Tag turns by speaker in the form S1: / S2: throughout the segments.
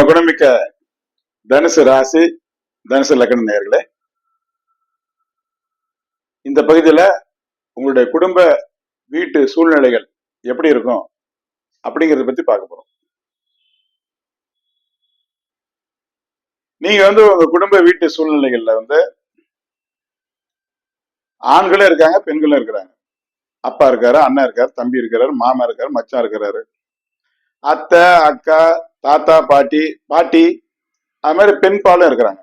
S1: பரம குணமிக்க தனுசு ராசி தனுசு லக்ன நேர்களே இந்த பகுதியில உங்களுடைய குடும்ப வீட்டு சூழ்நிலைகள் எப்படி இருக்கும் அப்படிங்கறத பத்தி பார்க்க போறோம் நீங்க வந்து உங்க குடும்ப வீட்டு சூழ்நிலைகள்ல வந்து ஆண்களும் இருக்காங்க பெண்களும் இருக்கிறாங்க அப்பா இருக்காரு அண்ணா இருக்காரு தம்பி இருக்காரு மாமா இருக்காரு மச்சான் இருக்கிறாரு அத்தை அக்கா தாத்தா பாட்டி பாட்டி அது மாதிரி பெண் பாலும் இருக்கிறாங்க.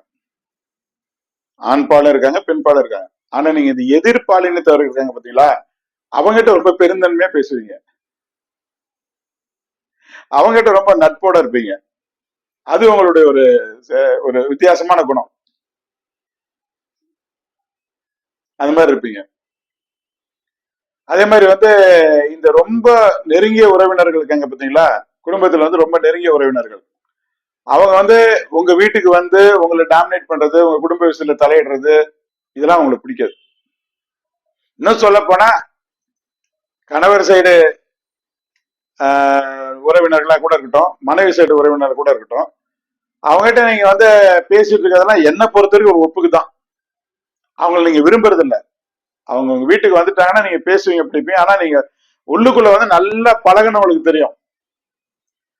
S1: ஆண் பாலும் இருக்காங்க பெண் பாலும் இருக்காங்க. ஆனா நீங்க இந்த எதிர்பாலினத்தவர் இருக்காங்க பாத்தீங்களா? அவங்ககிட்ட ரொம்ப பெருந்தன்மையா பேசுவீங்க. அவங்ககிட்ட ரொம்ப நட்போட இருப்பீங்க. அது உங்களுடைய ஒரு ஒரு வித்தியாசமான குணம். அந்த மாதிரி இருப்பீங்க. அதே மாதிரி வந்து இந்த ரொம்ப நெருங்கிய உறவினர்கள் இருக்காங்க பாத்தீங்களா? குடும்பத்தில் வந்து ரொம்ப நெருங்கிய உறவினர்கள். அவங்க வந்து உங்க வீட்டுக்கு வந்து உங்களை டாமினேட் பண்றது உங்க குடும்ப விஷயத்துல தலையிடுறது இதெல்லாம் உங்களுக்கு பிடிக்காது. இன்னும் சொல்ல போனா கணவர் சைடு உறவினர்களா கூட இருக்கட்டும் மனைவி சைடு உறவினர் கூட இருக்கட்டும் அவங்ககிட்ட நீங்க வந்து பேசிட்டு இருக்கிறதெல்லாம் என்ன பொறுத்த வரைக்கும் ஒரு ஒப்புக்கு தான் அவங்கள நீங்க விரும்புறது இல்லை அவங்க உங்க வீட்டுக்கு வந்துட்டாங்கன்னா நீங்க பேசுவீங்க பிடிப்பீங்க. ஆனா நீங்க உள்ளுக்குள்ள வந்து நல்லா பழகினவங்களுக்கு தெரியும்.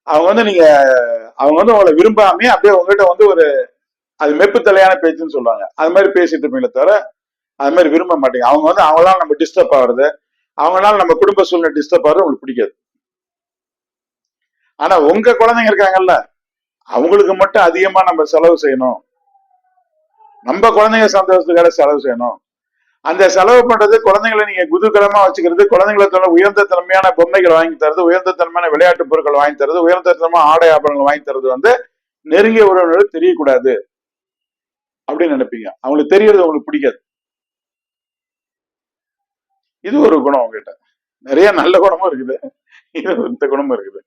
S1: அவங்க வந்து நீங்க அவங்க வந்து உங்களை விரும்பாமே அப்படியே உங்ககிட்ட வந்து ஒரு அது மெப்பு தலையான பேச்சுன்னு சொல்லுவாங்க. அது மாதிரி பேசிட்டு இருப்பீங்களே தவிர அது மாதிரி விரும்ப மாட்டீங்க. அவங்க வந்து அவங்களால நம்ம டிஸ்டர்ப் ஆகுறது அவங்களால நம்ம குடும்ப சூழ்நிலை டிஸ்டர்ப் ஆகுறது உங்களுக்கு பிடிக்காது. ஆனா உங்க குழந்தைங்க இருக்காங்கல்ல அவங்களுக்கு மட்டும் அதிகமா நம்ம செலவு செய்யணும். நம்ம குழந்தைங்க சந்தோஷத்துக்காக செலவு செய்யணும். அந்த செலவு பண்றது குழந்தைங்களை நீங்க குதூகலமா வச்சுக்கிறது குழந்தைங்களுக்கு உயர்ந்த தன்மையான பொம்மைகள் வாங்கி தரது உயர்ந்த தன்மையான விளையாட்டு பொருட்கள் வாங்கி தரது உயர்ந்த தன்மையான ஆடை ஆபரணங்கள் வாங்கி தரது வந்து நெருங்கிய உறவினர்கள் தெரியக்கூடாது அப்படின்னு நினைப்பீங்க. அவங்களுக்கு தெரியறது உங்களுக்கு பிடிக்காது. இது ஒரு குணம் உங்ககிட்ட. நிறைய நல்ல குணமும் இருக்குது. இது இந்த குணமும் இருக்குது.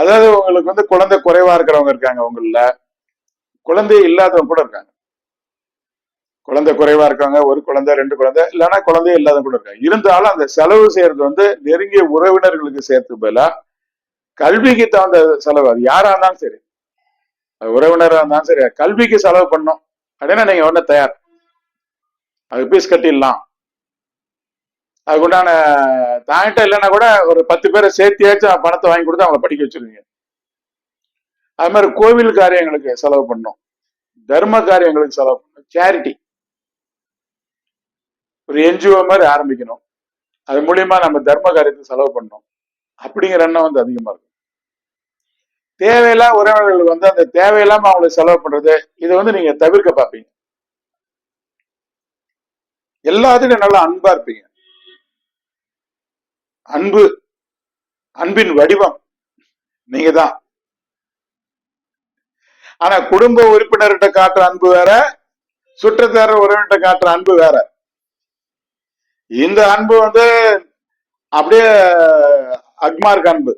S1: அதாவது உங்களுக்கு வந்து குழந்தை குறைவா இருக்கிறவங்க இருக்காங்க அவங்கள குழந்தை இல்லாதவங்க கூட இருக்காங்க. குழந்தை குறைவா இருக்காங்க ஒரு குழந்தை ரெண்டு குழந்தை இல்லைன்னா குழந்தையே இல்லாத கூட இருக்காங்க. இருந்தாலும் அந்த செலவு செய்யறது வந்து நெருங்கிய உறவினர்களுக்கு சேர்த்து பதிலா கல்விக்கு தகுந்த செலவு அது யாரா இருந்தாலும் சரி. அது உறவினரா இருந்தாலும் சரி கல்விக்கு செலவு பண்ணும். அப்படின்னா நீங்க உடனே தயார். அது பீஸ் கட்டிடலாம். அதுக்குண்டான தாங்கிட்ட இல்லைன்னா கூட ஒரு பத்து பேரை சேர்த்தியாச்சும் பணத்தை வாங்கி கொடுத்து அவங்கள படிக்க வச்சிருவீங்க. அது மாதிரி கோவில் காரியங்களுக்கு செலவு பண்ணணும் தர்ம காரியங்களுக்கு செலவு பண்ணணும் சேரிட்டி ஒரு என்ஜிஓ மாதிரி ஆரம்பிக்கணும். அது மூலியமா நம்ம தர்ம காரியத்தை செலவு பண்ணணும். அப்படிங்கிற எண்ணம் வந்து அதிகமா இருக்கும். தேவையில்லா உறவினர்கள் வந்து அந்த தேவையில்லாம அவங்களுக்கு செலவு பண்றது இதை வந்து நீங்க தவிர்க்க பார்ப்பீங்க. எல்லாத்துக்கும் நல்லா அன்பா இருப்பீங்க. அன்பு அன்பின் வடிவம் நீங்க தான் ஆனா குடும்ப உறுப்பினர்கிட்ட காட்டுற அன்பு வேற சுற்றத்தார உறவினர்கிட்ட காட்டுற அன்பு வேற. இந்த அன்பு வந்து அப்படியே அக்மார்க் அன்பு.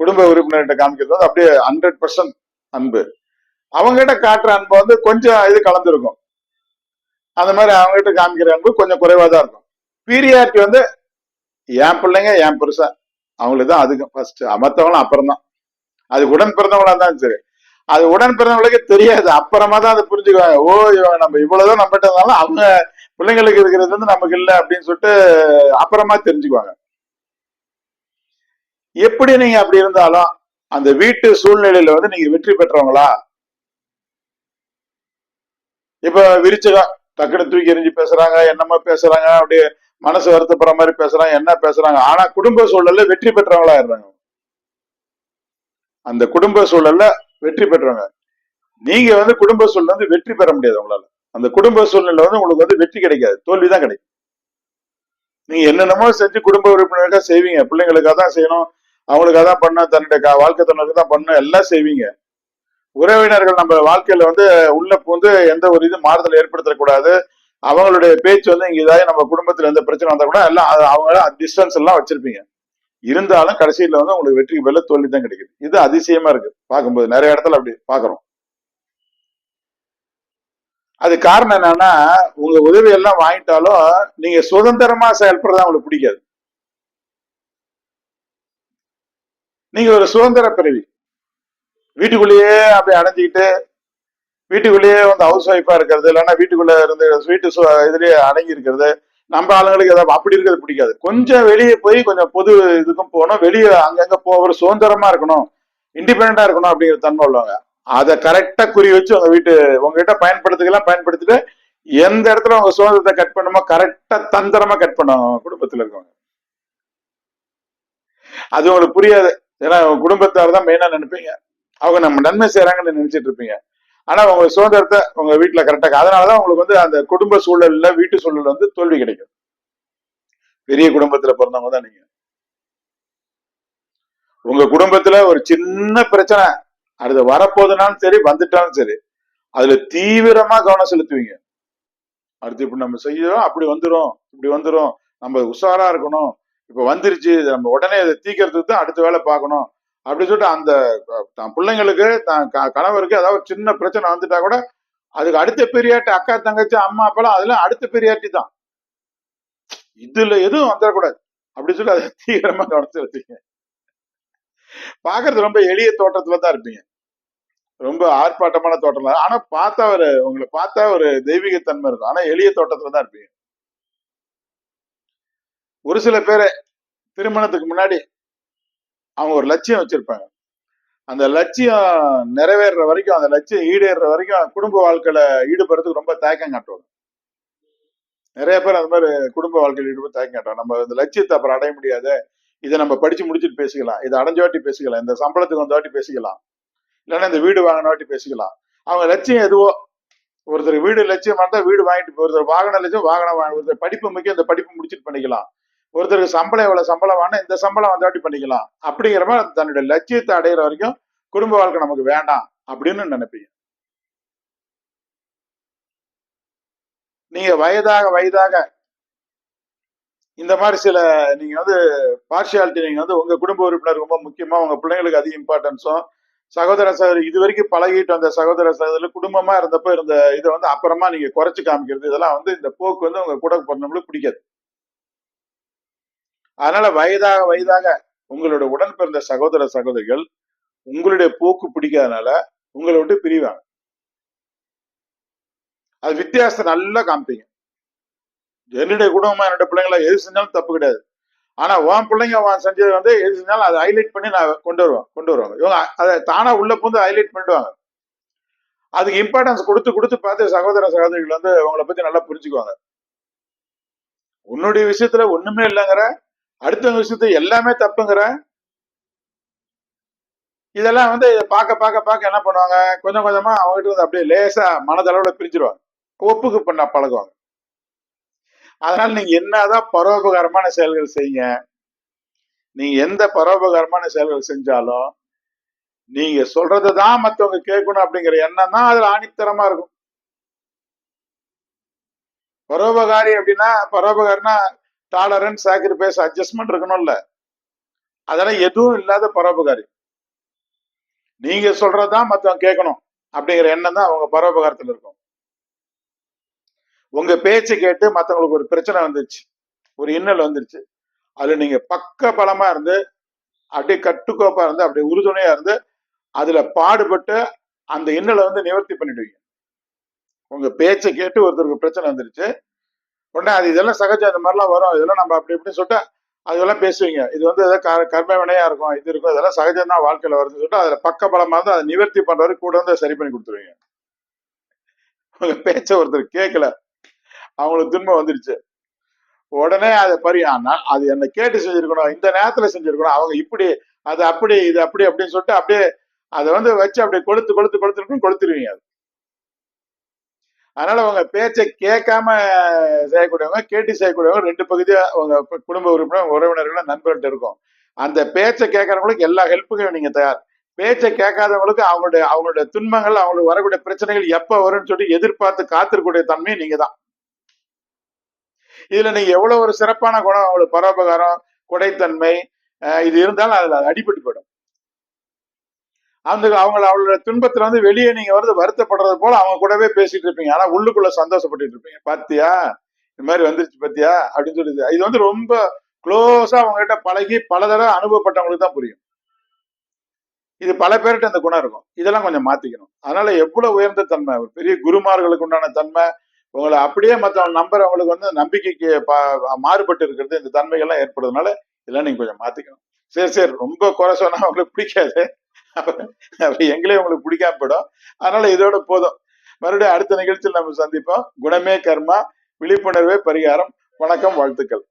S1: குடும்ப உறுப்பினர்கிட்ட காமிக்கிறது வந்து அப்படியே ஹண்ட்ரட் பர்சன்ட் அன்பு. அவங்ககிட்ட காட்டுற அன்பு வந்து கொஞ்சம் இது கலந்துருக்கும். அந்த மாதிரி அவங்ககிட்ட காமிக்கிற அன்பு கொஞ்சம் குறைவா தான் இருக்கும். பீரியாரிட்டி வந்து என் பிள்ளைங்க என் புருஷன். அவங்களுக்கு தான் அதுக்கு ஃபர்ஸ்ட் மற்றவங்களும் அப்புறம் தான் அது உடன் பிறந்தவங்களா இருந்தாலும் சரி. அது உடன் பிறந்தவங்களுக்கு தெரியாது. அப்புறமா தான் அதை புரிஞ்சுக்குவாங்க. ஓ நம்ம இவ்வளவுதான் இருந்தாலும் அவங்க பிள்ளைங்களுக்கு இருக்கிறது வந்து நமக்கு இல்லை அப்படின்னு சொல்லிட்டு அப்புறமா தெரிஞ்சுக்குவாங்க. எப்படி நீங்க அப்படி இருந்தாலும் அந்த வீட்டு சூழ்நிலையில வந்து நீங்க வெற்றி பெற்றவங்களா? இப்ப விரிச்சகம் டக்குனு தூக்கி எறிஞ்சு பேசுறாங்க என்னமா பேசுறாங்க அப்படியே மனசு வருத்தப்படுற மாதிரி பேசுறாங்க என்ன பேசுறாங்க. ஆனா குடும்ப சூழல்ல வெற்றி பெற்றவங்களா இருந்தாங்க அந்த குடும்ப சூழல்ல வெற்றி பெற்றவங்க. நீங்க வந்து குடும்ப சூழ்நிலை வந்து வெற்றி பெற முடியாது உங்களால. அந்த குடும்ப சூழ்நிலை வந்து உங்களுக்கு வந்து வெற்றி கிடைக்காது. தோல்விதான் கிடைக்கும். நீங்க என்னென்னமோ செஞ்சு குடும்ப உறுப்பினர்களுக்காக செய்வீங்க. பிள்ளைங்களுக்காக தான் செய்யணும். அவங்களுக்காக தான் பண்ண தன்னுடைய வாழ்க்கை துணைக்கு தான் பண்ணணும். எல்லாம் செய்வீங்க. உறவினர்கள் நம்ம வாழ்க்கையில வந்து உள்ள புகுந்து எந்த ஒரு இது மாறுதல் ஏற்படுத்தக்கூடாது. அவங்களுடைய பேச்சு வந்து இங்க இதாகி நம்ம குடும்பத்துல எந்த பிரச்சனை வந்தா கூட எல்லாம் அது அவங்க டிஸ்டன்ஸ் எல்லாம் வச்சிருப்பீங்க. இருந்தாலும் கடைசியில வந்து உங்களுக்கு வெற்றி வெள்ள தோல்வி தான் கிடைக்குது. இது அதிசயமா இருக்கு. பார்க்கும்போது நிறைய இடத்துல அப்படி பாக்குறோம் அது காரணம் என்னன்னா உங்க உதவி எல்லாம் வாங்கிட்டாலும் நீங்க சுதந்திரமா செயல்படுறது அவங்களுக்கு பிடிக்காது. நீங்க ஒரு சுதந்திர பிறவி. வீட்டுக்குள்ளேயே அப்படி அடைஞ்சிக்கிட்டு வீட்டுக்குள்ளேயே வந்து ஹவுஸ் ஒய்ஃபா இருக்கிறது இல்லைன்னா வீட்டுக்குள்ள இருந்து வீட்டு இதுலயே அடங்கி இருக்கிறது நம்ம ஆளுங்களுக்கு ஏதாவது அப்படி இருக்கிறது பிடிக்காது. கொஞ்சம் வெளியே போய் கொஞ்சம் பொது இதுக்கும் போகணும். வெளியே அங்கங்க போகிற சுதந்திரமா இருக்கணும். இண்டிபெண்டா இருக்கணும் அப்படிங்கிற தன்மை உள்ளவங்க. அதை கரெக்டா குறி வச்சு உங்க வீட்டு உங்ககிட்ட பயன்படுத்திக்கலாம் பயன்படுத்திட்டு எந்த இடத்துல உங்க சுதந்திரத்தை கட் பண்ணுமோ கரெக்டா தந்திரமா கட் பண்ணுவாங்க குடும்பத்துல இருக்கவங்க. அது உங்களுக்கு புரியாது. ஏன்னா குடும்பத்தார் தான் மெயினா நினைப்பீங்க. அவங்க நம்ம நன்மை செய்யறாங்கன்னு நினைச்சிட்டு இருப்பீங்க. ஆனா உங்க சுதந்திரத்தை உங்க வீட்டுல கரெக்டாக அதனாலதான் உங்களுக்கு வந்து அந்த குடும்ப சூழல்ல வீட்டு சூழல் வந்து தோல்வி கிடைக்கும். பெரிய குடும்பத்துல பிறந்தவங்க தான் நீங்க. உங்க குடும்பத்துல ஒரு சின்ன பிரச்சனை. அது வரப்போதுனாலும் சரி வந்துட்டாலும் சரி அதுல தீவிரமா கவனம் செலுத்துவீங்க. அடுத்து இப்படி நம்ம செய்யறோம் அப்படி வந்துரும் இப்படி வந்துரும். நம்ம உஷாரா இருக்கணும். இப்ப வந்துருச்சு நம்ம உடனே அதை தீக்கிறதுக்கு தான் அடுத்த வேலை பார்க்கணும். அப்படி சொல்லிட்டு அந்த தான் பிள்ளைங்களுக்கு தான் க- கணவருக்கு ஏதாவது சின்ன பிரச்சனை வந்துட்டா கூட அதுக்கு அடுத்த பெரியாட்டி அக்கா தங்கச்சி அம்மா அப்பெல்லாம் அதெல்லாம் அடுத்த பெரியாட்டி தான். இதுல எதுவும் வந்துடக்கூடாது. அப்படி சொல்லி அதை தீவிரமா கவனிச்சு வச்சுங்க. பாக்குறது ரொம்ப எளிய தோட்டத்துல தான் இருப்பீங்க. ரொம்ப ஆர்ப்பாட்டமான தோட்டம் ஆனா பார்த்தா ஒரு உங்களை பார்த்தா ஒரு தெய்வீகத்தன்மை இருக்கும். ஆனா எளிய தோட்டத்துல தான் இருப்பீங்க. ஒரு சில பேரை திருமணத்துக்கு முன்னாடி அவங்க ஒரு லட்சியம் வச்சிருப்பாங்க. அந்த லட்சியம் நிறைவேறுற வரைக்கும் அந்த லட்சியம் ஈடேறுற வரைக்கும் குடும்ப வாழ்க்கையில ஈடுபடுறதுக்கு ரொம்ப தயக்கம் காட்டுவாங்க. நிறைய பேர் அந்த மாதிரி குடும்ப வாழ்க்கையில் ஈடுபட்டு தயக்கம் காட்டுவாங்க. நம்ம இந்த லட்சியத்தை அப்புறம் அடைய முடியாது இதை நம்ம படிச்சு முடிச்சுட்டு பேசிக்கலாம். இதை அடைஞ்ச வாட்டி பேசிக்கலாம். இந்த சம்பளத்துக்கு வந்த வாட்டி பேசிக்கலாம். இல்லைன்னா இந்த வீடு வாங்கின வாட்டி பேசிக்கலாம். அவங்க லட்சியம் எதுவோ ஒருத்தர் வீடு லட்சியமா இருந்தால் வீடு வாங்கிட்டு ஒருத்தர் வாகன லட்சியம் வாகனம் வாங்க ஒருத்தர் படிப்பு முக்கியம் இந்த படிப்பு முடிச்சுட்டு பண்ணிக்கலாம். ஒருத்தருக்கு சம்பளம் எவ்வளவு சம்பளம் வாங்கினா இந்த சம்பளம் வந்தாட்டி பண்ணிக்கலாம். அப்படிங்கிற மாதிரி தன்னுடைய லட்சியத்தை அடைகிற வரைக்கும் குடும்ப வாழ்க்கை நமக்கு வேண்டாம் அப்படின்னு நினைப்பீங்க. நீங்க வயதாக வயதாக இந்த மாதிரி சில நீங்க வந்து பார்ஷியாலிட்டி நீங்க வந்து உங்க குடும்ப உறுப்பினர் ரொம்ப முக்கியமா உங்க பிள்ளைங்களுக்கு அதிக இம்பார்ட்டன்ஸும் சகோதர சகோதரி இது வரைக்கும் பழகிட்டு வந்த சகோதர சகோதரி குடும்பமா இருந்தப்ப இருந்த இதை வந்து அப்புறமா நீங்க குறைச்சு காமிக்கிறது இதெல்லாம் வந்து இந்த போக்கு வந்து உங்க கூட பிறந்தவங்களுக்கு பிடிக்காது. அதனால வயதாக வயதாக உங்களோட உடன் பிறந்த சகோதர சகோதரிகள் உங்களுடைய போக்கு பிடிக்காதனால உங்களை விட்டு பிரிவாங்க. அது வித்தியாசத்தை நல்லா காமிப்பீங்க. என்னுடைய குடும்பமா என்னுடைய பிள்ளைங்கள எது செஞ்சாலும் தப்பு கிடையாது. ஆனா உன் பிள்ளைங்க வான் செஞ்சது வந்து எது செஞ்சாலும் அதை ஹைலைட் பண்ணி நான் கொண்டு வருவேன் கொண்டு வருவாங்க. இவங்க அதை தானா உள்ள புந்து ஹைலைட் பண்ணிடுவாங்க. அதுக்கு இம்பார்ட்டன்ஸ் கொடுத்து கொடுத்து பார்த்து சகோதர சகோதரிகள் வந்து உங்களை பத்தி நல்லா புரிஞ்சுக்குவாங்க. உன்னுடைய விஷயத்துல ஒண்ணுமே இல்லைங்கிற அடுத்தவங்க விஷயத்துல எல்லாமே தப்புங்கிற? இதெல்லாம் வந்து இதை பார்க்க பார்க்க பார்க்க என்ன பண்ணுவாங்க? கொஞ்சம் கொஞ்சமா அவங்ககிட்ட வந்து அப்படியே லேசா மனதளவுல பிரிஞ்சிருவாங்க. ஒப்புக்கு பண்ண பழகுவாங்க. அதனால நீங்க என்னதான் பரோபகாரமான செயல்கள் செய்யுங்க. நீங்க எந்த பரோபகாரமான செயல்கள் செஞ்சாலும் நீங்க சொல்றதுதான் மத்தவங்க கேட்கணும் அப்படிங்கிற எண்ணம் தான் அதுல ஆணித்தரமா இருக்கும். பரோபகாரி அப்படின்னா பரோபகாரினா டாலரன்ஸ் சாக்ரிஃபைஸ் அட்ஜஸ்ட்மெண்ட் இருக்கணும்ல. அதெல்லாம் எதுவும் இல்லாத பரோபகாரி. நீங்க சொல்றதுதான் மத்தவங்க கேட்கணும் அப்படிங்கிற எண்ணம் தான் அவங்க பரோபகாரத்துல இருக்கும். உங்க பேச்சு கேட்டு மத்தவங்களுக்கு ஒரு பிரச்சனை வந்துருச்சு ஒரு இன்னல் வந்துருச்சு அதுல நீங்க பக்க பலமா இருந்து அப்படியே கட்டுக்கோப்பா இருந்து அப்படியே உறுதுணையா இருந்து அதுல பாடுபட்டு அந்த இன்னலை வந்து நிவர்த்தி பண்ணிடுவீங்க. உங்க பேச்சை கேட்டு ஒருத்தருக்கு பிரச்சனை வந்துருச்சு உடனே அது இதெல்லாம் சகஜம் இந்த மாதிரிலாம் வரும். இதெல்லாம் நம்ம அப்படி இப்படின்னு சொல்லிட்டு அதெல்லாம் பேசுவீங்க. இது வந்து ஏதோ க- கர்ம வினையா இருக்கும் இது இருக்கும் இதெல்லாம் சகஜம் தான் வாழ்க்கையில வருதுன்னு சொல்லிட்டு அதுல பக்க பலமா இருந்து அதை நிவர்த்தி பண்றவரு கூட வந்து சரி பண்ணி கொடுத்துருவீங்க. உங்க பேச்ச ஒருத்தர் கேட்கல அவங்களுக்கு துன்பம் வந்துருச்சு. உடனே அதை பரி ஆனா அது என்ன கேட்டு செஞ்சிருக்கணும் இந்த நேரத்துல செஞ்சிருக்கணும் அவங்க இப்படி அது அப்படி இது அப்படி அப்படின்னு சொல்லிட்டு அப்படியே அதை வந்து வச்சு அப்படியே கொளுத்து கொளுத்து கொளுத்துருக்கும் கொளுத்துருவீங்க அது. அதனால உங்க பேச்சை கேட்காம செய்யக்கூடியவங்க கேட்டு செய்யக்கூடியவங்க ரெண்டு பகுதியா அவங்க குடும்ப உறுப்பினர் உறவினர்கள் நண்பர்கள்ட்ட இருக்கும். அந்த பேச்சை கேட்கறவங்களுக்கு எல்லா ஹெல்ப்புக்கும் நீங்க தயார். பேச்சை கேட்காதவங்களுக்கு அவங்களுடைய அவங்களுடைய துன்பங்கள் அவங்களுக்கு வரக்கூடிய பிரச்சனைகள் எப்ப வரும்னு சொல்லி எதிர்பார்த்து காத்திருக்கூடிய தன்மை நீங்க தான். இதுல நீங்க எவ்வளவு ஒரு சிறப்பான குணம் அவங்களுக்கு பரோபகாரம் கொடைத்தன்மை இது இருந்தாலும் அதுல அது அடிபட்டு போயிடும். அந்த அவங்கள அவளோட துன்பத்துல வந்து வெளியே நீங்க வந்து வருத்தப்படுறது போல அவங்க கூடவே பேசிட்டு இருப்பீங்க. ஆனா உள்ளுக்குள்ள சந்தோஷப்பட்டுட்டு இருப்பீங்க. பாத்தியா? இந்த மாதிரி வந்துருச்சு பாத்தியா? அப்படின்னு சொல்லி இது வந்து ரொம்ப க்ளோஸா அவங்க கிட்ட பழகி பல தடவை அனுபவப்பட்டவங்களுக்கு தான் புரியும். இது பல பேர்கிட்ட அந்த குணம் இருக்கும். இதெல்லாம் கொஞ்சம் மாத்திக்கணும். அதனால எவ்வளவு உயர்ந்த தன்மை ஒரு பெரிய குருமார்களுக்கு உண்டான தன்மை உங்களை அப்படியே மற்றவங்க நம்புறவங்களுக்கு வந்து நம்பிக்கைக்கு பா- மாறுபட்டு இருக்கிறது இந்த தன்மைகள்லாம் ஏற்படுறதுனால இதெல்லாம் நீங்க கொஞ்சம் மாத்திக்கணும். சரி சரி. ரொம்ப குறை சொன்னா அவங்களுக்கு பிடிக்காது. அப்ப எங்களே உங்களுக்கு பிடிக்காம போயிடும். அதனால இதோட போதும். மறுபடியும் அடுத்த நிகழ்ச்சியில் நம்ம சந்திப்போம். குணமே கர்மா விழிப்புணர்வே பரிகாரம். வணக்கம் வாழ்த்துக்கள்.